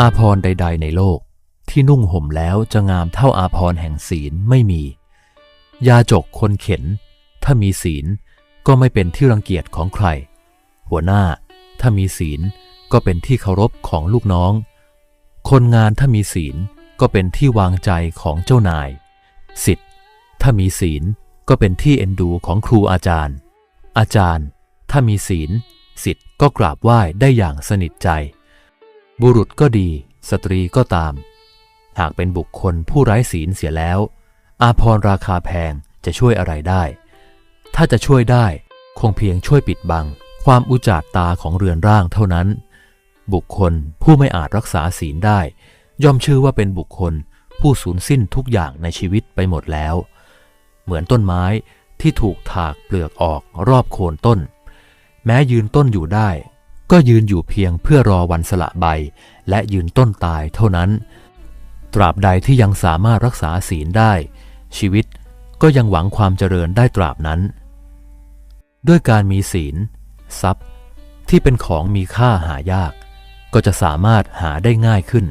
อาพรใด ๆ ในโลก ที่นุ่งห่มแล้วจะงามเท่าอาพรแห่งศีลไม่มี ยาจกคนเข็น ถ้ามีศีลก็ไม่เป็นที่รังเกียจของใคร หัวหน้าถ้ามีศีลก็เป็นที่เคารพของลูกน้อง คนงานถ้ามีศีลก็เป็นที่วางใจของเจ้านาย สิทธิ์ถ้ามีศีลก็เป็นที่เอ็นดูของครูอาจารย์ อาจารย์ ถ้ามีศีลสิทธิ์ก็กราบไหว้ได้อย่างสนิทใจ บุรุษก็ดี สตรีก็ตาม หากเป็นบุคคลผู้ไร้ศีลเสียแล้ว อาพรราคาแพงจะช่วยอะไรได้ ถ้าจะช่วยได้คงเพียงช่วยปิดบัง ความอุจจาตาของเรือนร่างเท่านั้น บุคคลผู้ไม่อาจรักษาศีลได้ ย่อมชื่อว่าเป็นบุคคลผู้สูญสิ้นทุกอย่างในชีวิตไปหมดแล้ว เหมือนต้นไม้ที่ถูกถากเปลือกออกรอบโคนต้น แม้ยืนต้นอยู่ได้ ก็ยืนอยู่เพียงเพื่อรอวันสละใบ และยืนต้นตายเท่านั้น ตราบใดที่ยังสามารถรักษาศีลได้ ชีวิตก็ยังหวังความเจริญได้ตราบนั้น ด้วยการมีศีล ทรัพย์ ที่เป็นของมีค่าหายาก ก็จะสามารถหาได้ง่ายขึ้น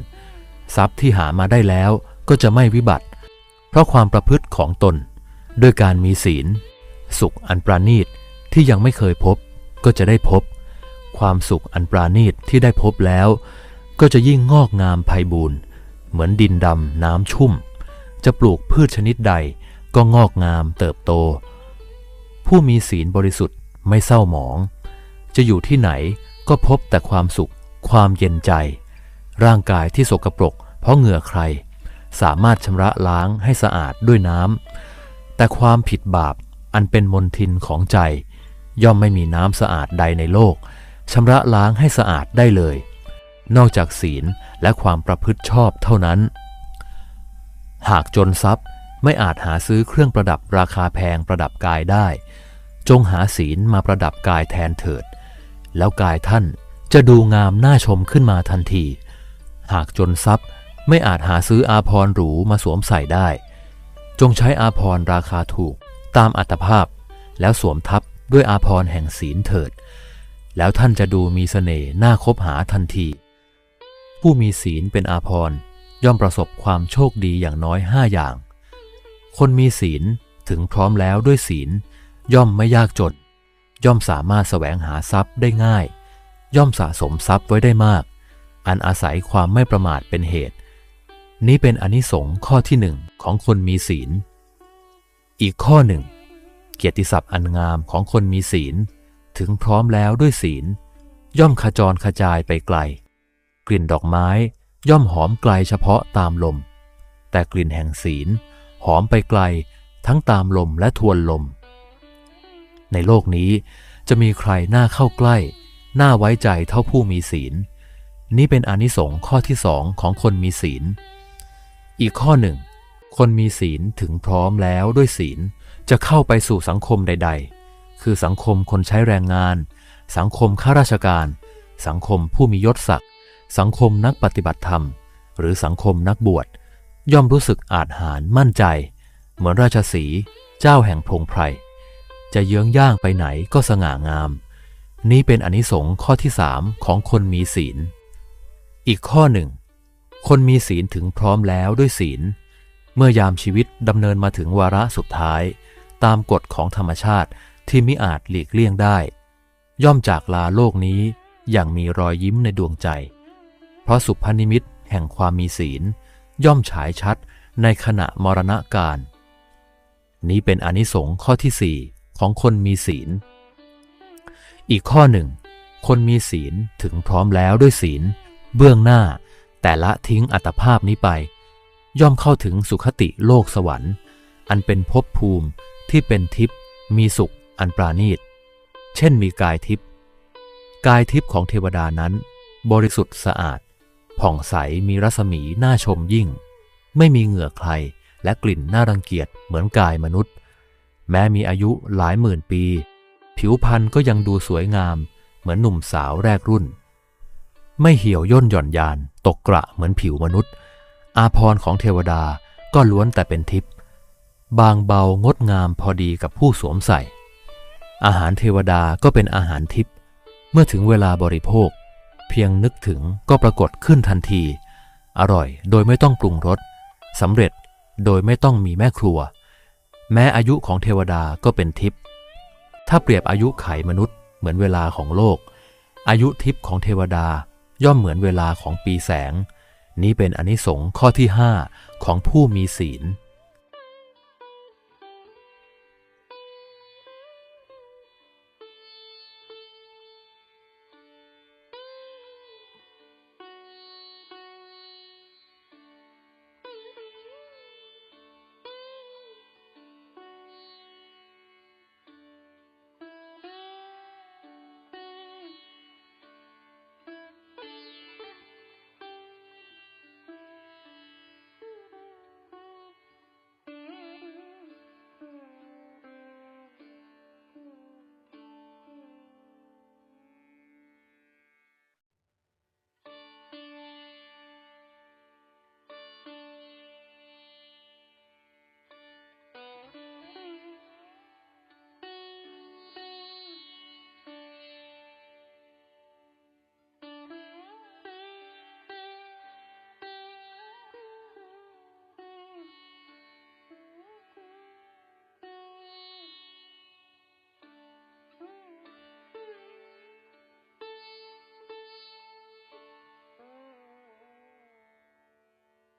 ทรัพย์ที่หามาได้แล้วก็จะไม่วิบัติ เพราะความประพฤติของตน ด้วยการมีศีล สุขอันปราณีตที่ยังไม่เคยพบก็จะได้พบ ความสุขอันปราณีตที่ได้พบแล้ว ก็จะยิ่งงอกงามไพบูรณ์เหมือนดินดำน้ำชุ่ม จะปลูกพืชชนิดใดก็งอกงามเติบโต ผู้มีศีลบริสุทธิ์ไม่เศร้าหมอง จะอยู่ที่ไหนก็พบแต่ความสุข ความเย็นใจ ร่างกายที่สกปรก เพราะเหงื่อใคร สามารถชำระล้างให้สะอาดด้วยน้ำแต่ความผิดบาปอันเป็นมนทินของใจ ย่อมไม่มีน้ำสะอาดใดในโลก ชำระล้างให้สะอาดได้เลย นอกจากศีลและความประพฤติชอบเท่านั้น หากจนทรัพย์ไม่อาจหาซื้อเครื่องประดับราคาแพงประดับกายได้ จงหาศีลมาประดับกายแทนเถิด แล้วกายท่านจะดูงามน่าชมขึ้นมาทันที หากจนทรัพย์ไม่อาจหาซื้ออาภรหรูมาสวมใส่ได้ จงใช้อาภรราคาถูกตามอัตภาพ แล้วสวมทับด้วยอาภรแห่งศีลเถิด แล้วท่านจะดูมีเสน่ห์น่าคบหาทันที ผู้มีศีลเป็นอาภรณ์ย่อมประสบความโชคดีอย่างน้อยห้าอย่าง คนมีศีลถึงพร้อมแล้วด้วยศีล ย่อมไม่ยากจน ย่อมสามารถแสวงหาทรัพย์ได้ง่าย ย่อมสะสมทรัพย์ไว้ได้มาก อันอาศัยความไม่ประมาทเป็นเหตุ นี้เป็นอนิสงส์ข้อที่หนึ่งของคนมีศีล อีกข้อหนึ่งเกียรติศัพท์อันงามของคนมีศีล ถึงพร้อมแล้วด้วยศีล ย่อมขจรขจายไปไกล กลิ่นดอกไม้ย่อมหอมไกลเฉพาะตามลม แต่กลิ่นแห่งศีลหอมไปไกลทั้งตามลมและทวนลม ในโลกนี้จะมีใครน่าเข้าใกล้น่าไว้ใจเท่าผู้มีศีล นี่เป็นอนิสงส์ข้อที่สองของคนมีศีล อีกข้อหนึ่ง คนมีศีลถึงพร้อมแล้วด้วยศีลจะเข้าไปสู่สังคมใด ๆ คือสังคมคนใช้แรงงาน สังคมข้าราชการ สังคมผู้มียศศักดิ์ สังคมนักปฏิบัติธรรม หรือสังคมนักบวช ย่อมรู้สึกอาจหารมั่นใจ เหมือนราชสีห์เจ้าแห่งพงไพร จะเยื้องย่างไปไหนก็สง่างาม นี้เป็นอนิสงส์ข้อที่สามของคนมีศีล อีกข้อหนึ่ง คนมีศีลถึงพร้อมแล้วด้วยศีล เมื่อยามชีวิตดำเนินมาถึงวาระสุดท้าย ตามกฎของธรรมชาติ ที่มิอาจหลีกเลี่ยงได้ ย่อมจากลาโลกนี้อย่างมีรอยยิ้มในดวงใจ เพราะสุภนิมิตแห่งความมีศีล ย่อมฉายชัดในขณะมรณะการ นี้เป็นอนิสงส์ข้อที่สี่ของคนมีศีล อีกข้อหนึ่ง คนมีศีลถึงพร้อมแล้วด้วยศีล เบื้องหน้าแต่ละทิ้งอัตภาพนี้ไป ย่อมเข้าถึงสุขติโลกสวรรค์ อันเป็นภพภูมิที่เป็นทิพย์มีสุข อันปราณีต เช่นมีกายทิพย์กายทิพย์ของเทวดานั้น บริสุทธิ์สะอาด ผ่องใสมีรัศมีน่าชมยิ่ง ไม่มีเหงื่อใครและกลิ่นน่ารังเกียจเหมือนกายมนุษย์ แม้มีอายุหลายหมื่นปี ผิวพรรณก็ยังดูสวยงาม เหมือนหนุ่มสาวแรกรุ่น ไม่เหี่ยวย่นหย่อนยาน ตกกระเหมือนผิวมนุษย์ อาพรของเทวดาก็ล้วนแต่เป็นทิพย์บางเบางดงามพอดีกับผู้สวมใส่ อาหารเทวดาก็เป็นอาหารทิพย์เมื่อถึงเวลาบริโภคผพียงนึกถึงก็ปรากฏขึ้นทันที อร่อยโดยไม่ต้องปรุงรสสำเร็จโดยไม่ต้องมีแม่ครัว แม้อายุของเทวดาก็เป็นทิพย์ถ้าเปรียบอายุไขมนุษย์เหมือนเวลาของโลก อายุทิพย์ของเทวดาย่อมเหมือนเวลาของปีแสง นี้เป็นอนิสงส์ข้อที่ห้าของผู้มีศีล